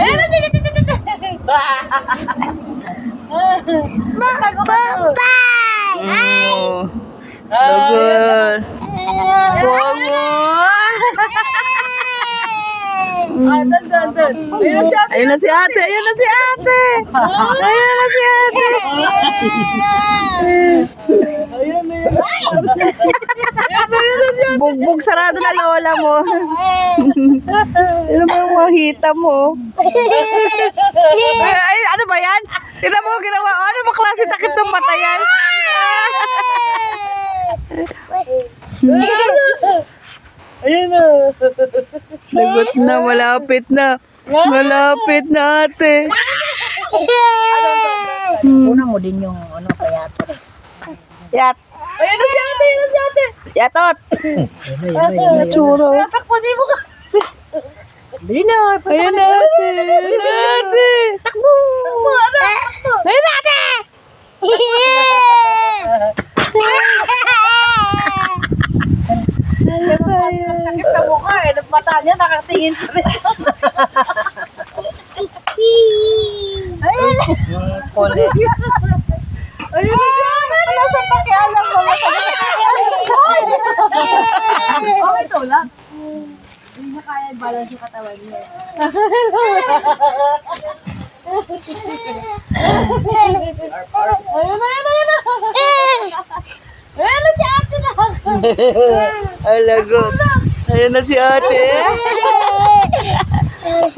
Ayun na, sige, sige, sige. Mm. Lagot. Bongo. Ah, doon, doon, doon. Ayun na si ate. Ayun na si ate. Ayun na si ate. Ayun na si ate. Ayun na yun. Bugbog sarado na lola mo. Ano ba yung mga hita mo? Ay, ay, ano ba yan? Tignan mo, ginawa. Ano ba klase takip ng mata yan? Ayun na. Lagot na, malapit na. Malapit na ate. Una mo din yung ano kaya to. Yat. Ayun na si ate. Ayun na si ate. Yatot. Churo. Takbo, di mo ka. Dali na. Ayun na ate. Ayun na ate. Takbo, ano? Takbo. Ayun na ate. Takip na mukha eh. Mata nakatingin sa rin. Ayun na si ate. Ano sa pakialam mo? Okay, ito lang. Hindi niya kaya balance yung katawan niya. Ayun na, ayun na, ayun na. Ayun na si ate na. Ay, lagot. Ayun na si ate.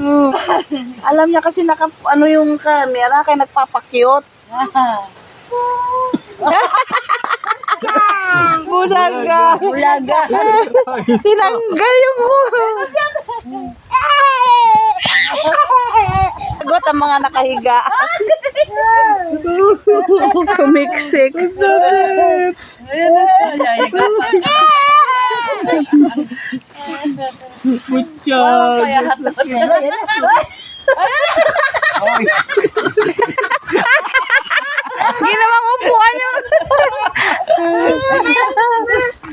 Hmm. Alam niya kasi naka, ano yung camera, kaya nagpapakyot. Bulaga. Bulaga. Tinanggal yung Sagot ang mga nakahiga. Sumiksik. Ayun na. Ginawang upuan yun.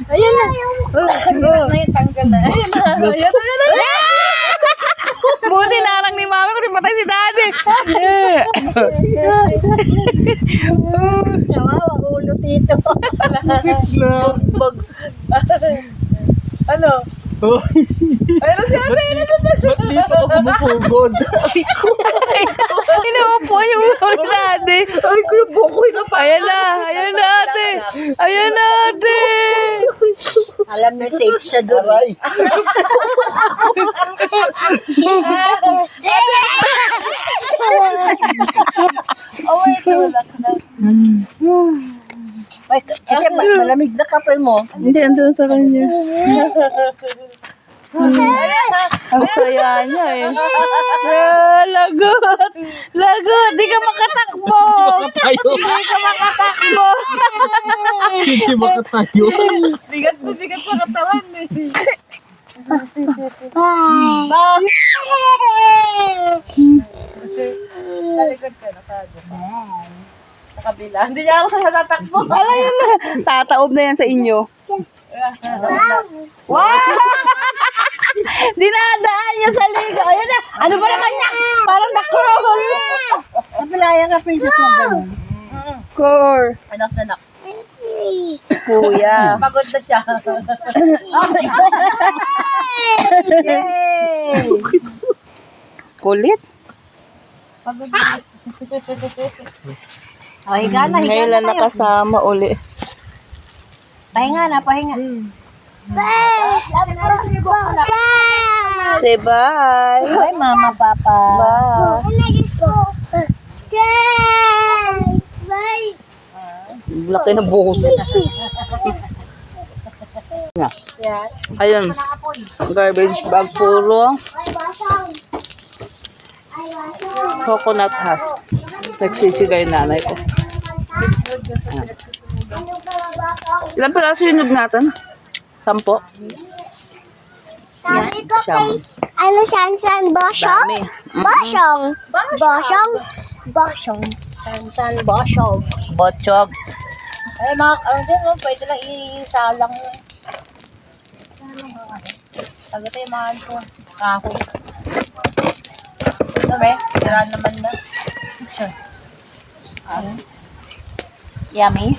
Ayun na. Na yung tanggal na. Ayun na. Buti narang ni mami kasi patay si daddy. Kawawa ulo dito. Bog. Ano? Ayun na si ate. Ayun na si ate. Dito ako bumupugod. Inuupuan yung ulo ni daddy. Ay, kuya, bokoy na pa. Ayan na, ayan na ate. Ayan na ate. Alam na safe siya doon. Aray. Oh, wait. Wala ka na. Ay, ma- malamig na kapal mo. Hindi, andun sa kanya. Ang saya niya eh. Ah, lagot. Lagot. Di ka makatakbo. Di ka makatakbo. Hindi makatayo. Bigat na bigat sa katawan eh. Talikod ka, nakago. Sa kabila. Hindi niya ako sa tatakbo. Ala yun na. Tataob na yan sa inyo. Wow! Dinadaan niya sa liga. Ayun na. Ano ba naman niya? Parang na-crawl. Kapilaya ka, princess mo ganun. Core. Anak na anak. Kuya. Pagod na siya. Yay! Kulit. Pagod na. O, higa na, higa Ngayon na lang tayo. nakasama uli. Pahinga na, pahinga. Say bye. Bye, mama, papa. Bye. Laki ng buhos. Ayun. Garbage bag puro. Coconut husk. Nagsisigay nanay ko. Ilan yung nug natin? Sampo? Sabi ko kay, ano san san, bosyong? Dami. Mm. Bosyong. Bosyong. Bosyong. San, san, bosyog. Botchog. Ay, mga, ano din, no? pwede lang isalang. Tagay yung mga ito. Kahoy. Ito be, sira naman na. Sure. Ano? Yummy.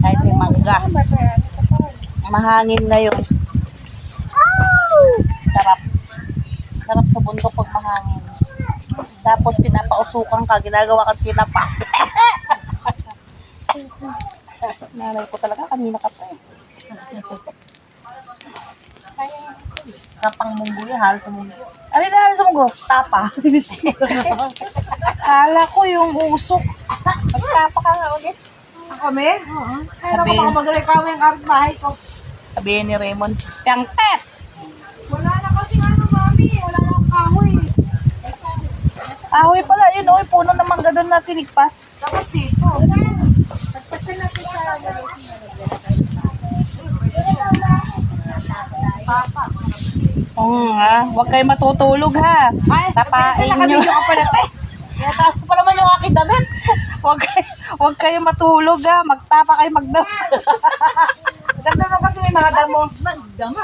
Kahit may mangga. Mahangin ngayon. Sarap. Sarap sa bundok pag mahangin. Tapos pinapausukan ka, ginagawa kang pinapa. Nanay ko talaga, kanina ka pa eh. Kapang munggo yan, halos munggo. Ano na halos munggo? Tapa. Kala ko yung usok. Magtapa ka nga ulit. Kami? Oo. Kaya naman baka magreklamo yung kapitbahay ko. Sabihin ni Raymond, Piangtet! Wala na kasi ano, mami. Wala na akong kahoy. Ahoy pala, yun oy, puno ng mangga doon na tinigpas. Dapat dito. Oo nga, huwag kayo matutulog ha. Ay, Tapain nyo. ka pala, te. Kaya taas ko pa naman yung aking damit. Huwag kayo, huwag kayo matulog ha. Magtapa kayo magdam. Ganda na kasi may mga damo. Magdamo.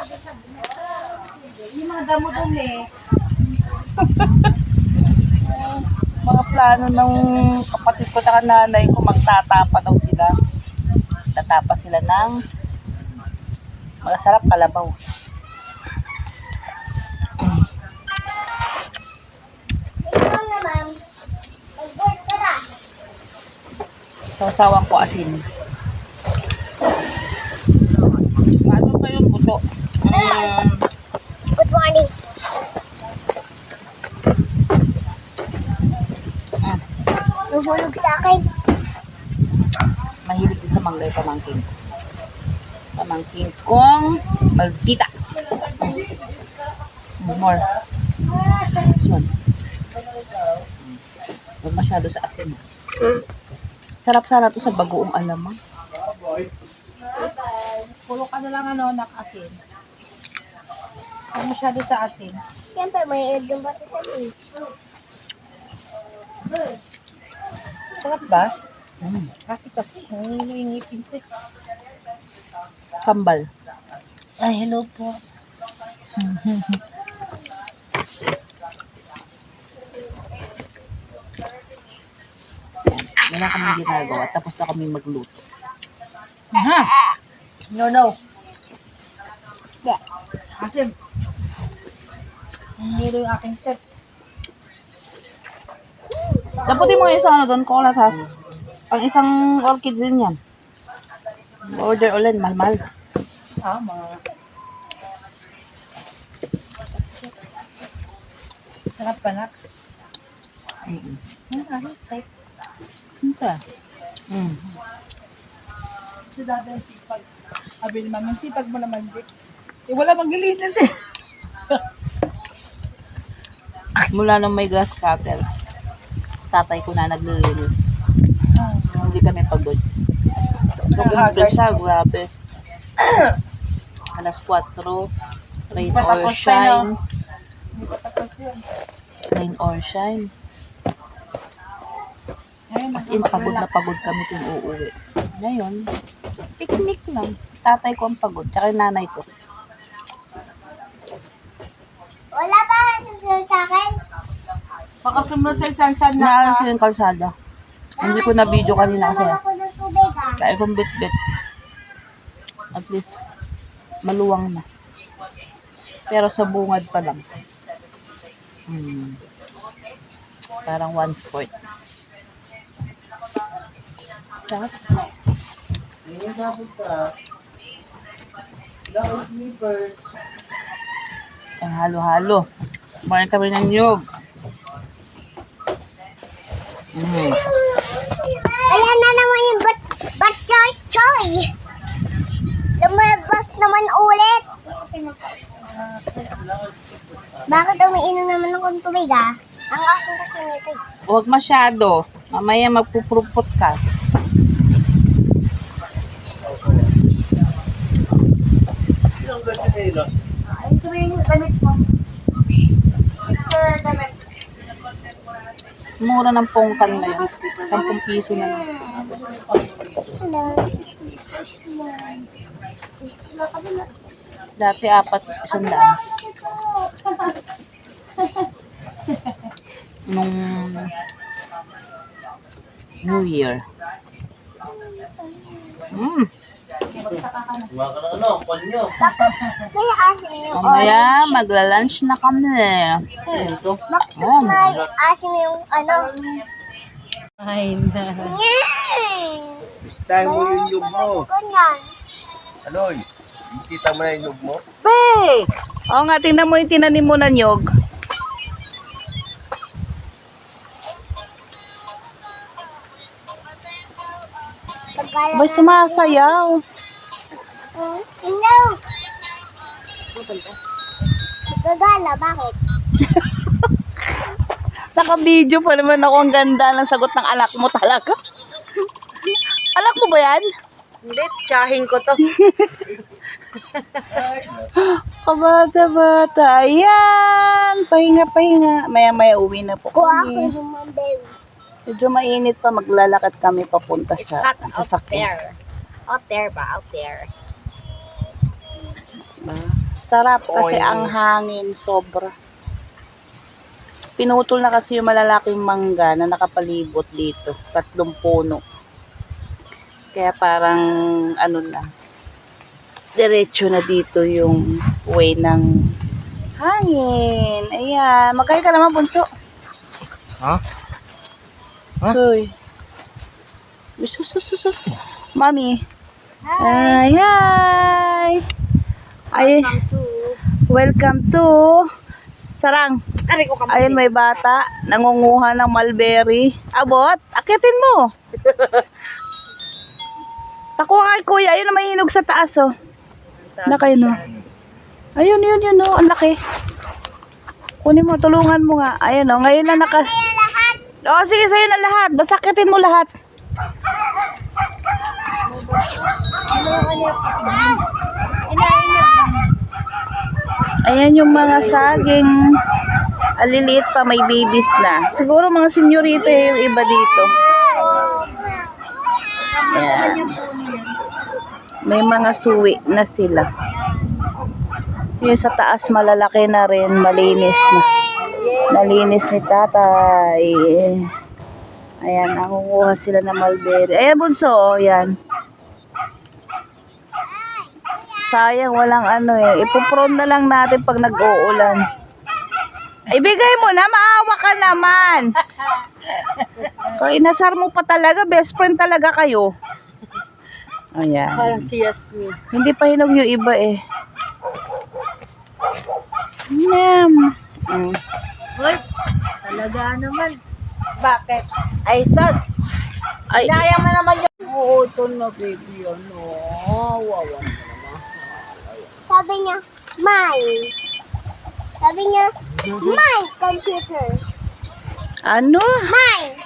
Yung mga damo dun eh. Mga plano ng kapatid ko at nanay ko, magtatapa daw sila. Tatapa sila ng mga sarap kalabaw. Ikaw naman. Mag-work ka na. Sausawan ko asin. Buto? Mm, Good morning. mm, Nahulog sa akin. mahilig din sa mangga yung pamangkin ko. Pamangkin kong maldita. Mm, More. This one. Huwag masyado sa asin. Sarap sana to sa bagoong alamang. Pulo ka na lang ano, nakasin. Huwag masyado sa asin. Siyempre, may edad ba sa sabi? Sarap ba? Mm. Kasi kasi, nangingipin ko. eh. Kambal. Ay, hello po. Wala kaming ginagawa. Tapos na kami magluto. No, no. Yeah. Asin. Hindi yung aking step. Daputin mo yung isang ano doon, kolat has. Ang isang orchids din yan. Order ulit, mahal-mahal. Ah, mga... Sarap pa na. Mm-mm. Hmm. Ito. Mm. Si dati ang sipag. Sabi ni mama, sipag mo naman, Dick. Eh, wala maglilinis eh. Mula nung may grass cutter, tatay ko na naglilinis. Hindi kami pagod. Pagod siya, grabe. Alas 4, rain or shine. Rain or shine. As in, pagod na pagod kami kung uuwi. Ngayon, picnic lang. Tatay ko ang pagod, tsaka yung nanay ko. Wala pa susunod sa akin. Baka sumunod sa isansan na. Naalam ko yung kalsada. Hindi ko na video kanina kasi tubig ah. kaya kong bit-bit. At least, maluwang na. Pero sa bungad pa lang. Hmm. Parang one fourth. Sarap. Ang halo-halo. Kumain kami ng nyug. Mm. Ayan na naman yung bat, bat choy choy. Lumabas naman ulit. Bakit umiinom naman akong tubig ah? Ang asin kasi nito eh. Huwag masyado. Mamaya magpupurupot ka. Ay, ito yung damit mo. Sir, damit. Mura ng pongkan na yun. 10 piso na lang. Dati apat, isang daan. Nung New Year. Mm. May asim yung Mamaya, magla-lunch na kami. Bakit Oh. may asim yung ano? Ay, na. Tayo mo yung yug mo. Ano? Kita mo na yung yug mo? Be! Oo nga, tingnan mo yung tinanim mo na nyog. Bay, sumasayaw. Gagala, bakit? Naka-video pa naman ako ang ganda ng sagot ng anak mo talaga. anak mo ba yan? Hindi, tsahin ko to. Kabata-bata. Ayan. Pahinga, pahinga. Maya-maya uwi na po kami. Medyo mainit pa. Maglalakad kami papunta It's sa hot out sasakyan. there. Out there ba? Out there. Sarap kasi ang hangin. Sobra. Pinutol na kasi yung malalaking mangga na nakapalibot dito. Tatlong puno. Kaya parang ano na. Diretso na dito yung way ng hangin. Ayan. Magkaya ka naman, bunso. Ha? Ha? Uy. Sus, sus, sus, sus. Mami. Ay, hi. Ay, welcome to Sarang. Ayun, may bata. Nangunguha ng mulberry. Abot, akitin mo. Pakuha kay kuya. Ayun, may hinog sa taas, oh. Na kayo, no? Ayun, yun, yun, oh. Ang laki. Kunin mo, tulungan mo nga. Ayun, oh. Ngayon na naka... Oo, sige, sa'yo na lahat. Basta akitin mo lahat. Ayan yung mga saging. Aliliit pa, may babies na. Siguro mga senyorita yung iba dito. Ayan. May mga suwi na sila. Yung sa taas malalaki na rin, malinis na. Nalinis ni tatay. Ayan, nangunguha sila ng mulberry. Ayan, bunso, oh, yan. Sayang, walang ano eh. Ipopron na lang natin pag nag-uulan. Ibigay mo na, maawa ka naman. Kung inasar mo pa talaga, best friend talaga kayo. Ayan. Parang si Yasmin. Hindi pa hinog yung iba eh. Yum. Mm. Hoy, talaga naman. Bakit? Ay, sus. Ay, Kaya mo naman yung... Ito na, baby. Ano? Wawa. Sabi niya, mine. Sabi niya, mine computer. ano? Mine.